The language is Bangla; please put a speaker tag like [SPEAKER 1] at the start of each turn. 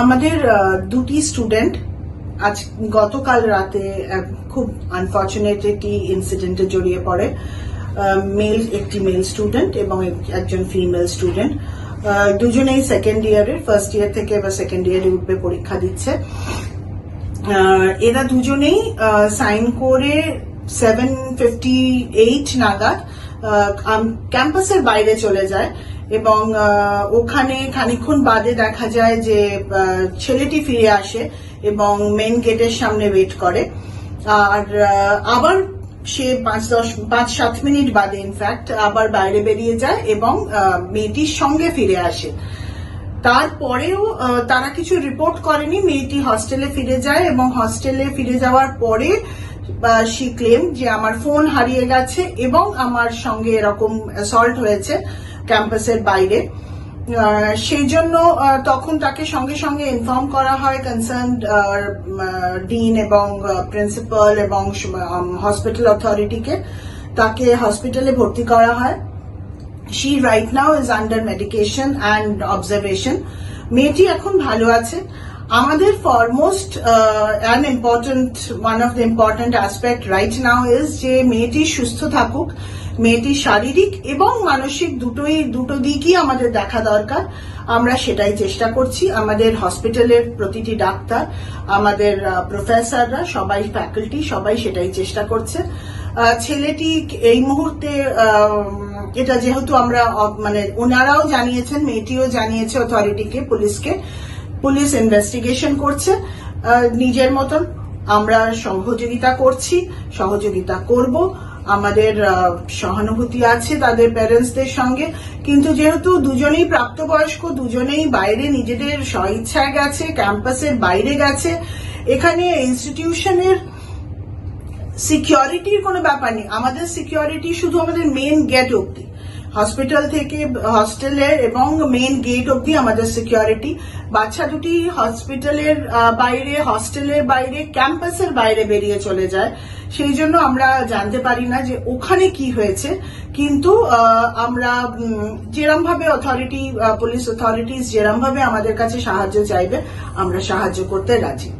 [SPEAKER 1] আমাদের দুটি স্টুডেন্ট আজ গতকাল রাতে খুব আনফর্চুনেট একটি ইনসিডেন্টে জড়িয়ে পড়ে। মেল একটি মেল স্টুডেন্ট এবং একজন ফিমেল স্টুডেন্ট দুজনেই সেকেন্ড ইয়ারের ফার্স্ট ইয়ার থেকে এবার সেকেন্ড ইয়ারে উঠবে, পরীক্ষা দিচ্ছে। এরা দুজনেই সাইন করে সেভেন ফিফটি এইট নাগাদ ক্যাম্পাসের বাইরে চলে যায়। এবং ওখানে খানিকক্ষণ বাদে দেখা যায় যে ছেলেটি ফিরে আসে এবং মেন গেটের সামনে ওয়েট করে। আর আবার সে পাঁচ দশ, পাঁচ সাত মিনিট বাদে ইনফ্যাক্ট আবার বাইরে বেরিয়ে যায় এবং মেয়েটির সঙ্গে ফিরে আসে। তারপরেও তারা কিছু রিপোর্ট করেনি, মেয়েটি হস্টেলে ফিরে যায় এবং হস্টেলে ফিরে যাওয়ার পরে সি ক্লেম যে আমার ফোন হারিয়ে গেছে এবং আমার সঙ্গে এরকম অ্যাসল্ট হয়েছে। ক্যাম্পাসের বাইরে। সেই জন্য তখন তাকে সঙ্গে সঙ্গে ইনফর্ম করা হয় কনসার্ন ডিন এবং প্রিন্সিপাল এবং হসপিটাল অথরিটিকে তাকে হসপিটালে ভর্তি করা হয়। She right now is under medication and observation মেয়েটি এখন ভালো আছে। আমাদের foremost an important one of the important aspect right now is যে মেয়েটি সুস্থ থাকুক। মেয়েটি শারীরিক এবং মানসিক দুটোই, দুটো দিকই আমাদের দেখা দরকার। আমরা সেটাই চেষ্টা করছি। আমাদের হসপিটালের প্রতিটি ডাক্তার, আমাদের প্রফেসররা, সবাই ফ্যাকাল্টি, সবাই সেটাই চেষ্টা করছে। ছেলেটি এই মুহূর্তে এটা যেহেতু আমরা মানে ওনারাও জানিয়েছেন, মেয়েটিও জানিয়েছে অথরিটিকে, পুলিশকে। পুলিশ ইনভেস্টিগেশন করছে। নিজের মতন আমরা সহযোগিতা করছি, সহযোগিতা করব। আমাদের সহানুভূতি আছে তাদের প্যারেন্টসদের সঙ্গে। কিন্তু যেহেতু দুজনেই প্রাপ্তবয়স্ক, দুজনেই বাইরে নিজেদের স্বইচ্ছায় গেছে, ক্যাম্পাসের বাইরে গেছে, এখানে ইনস্টিটিউশনের সিকিউরিটির কোনো ব্যাপার নেই। আমাদের সিকিউরিটি শুধু আমাদের মেন গেট অব্দি হসপিটাল থেকে হস্টেলের এবং মেন গেট অব্দি আমাদের সিকিউরিটি বাচ্চা দুটি হসপিটালের বাইরে হস্টেলের বাইরে ক্যাম্পাসের বাইরে বেরিয়ে চলে যায়। সেই জন্য আমরা জানতে পারি না যে ওখানে কি হয়েছে। কিন্তু আমরা যেরমভাবে অথরিটি পুলিশ অথরিটিস যেরমভাবে আমাদের কাছে সাহায্য চাইবে, আমরা সাহায্য করতে রাজি।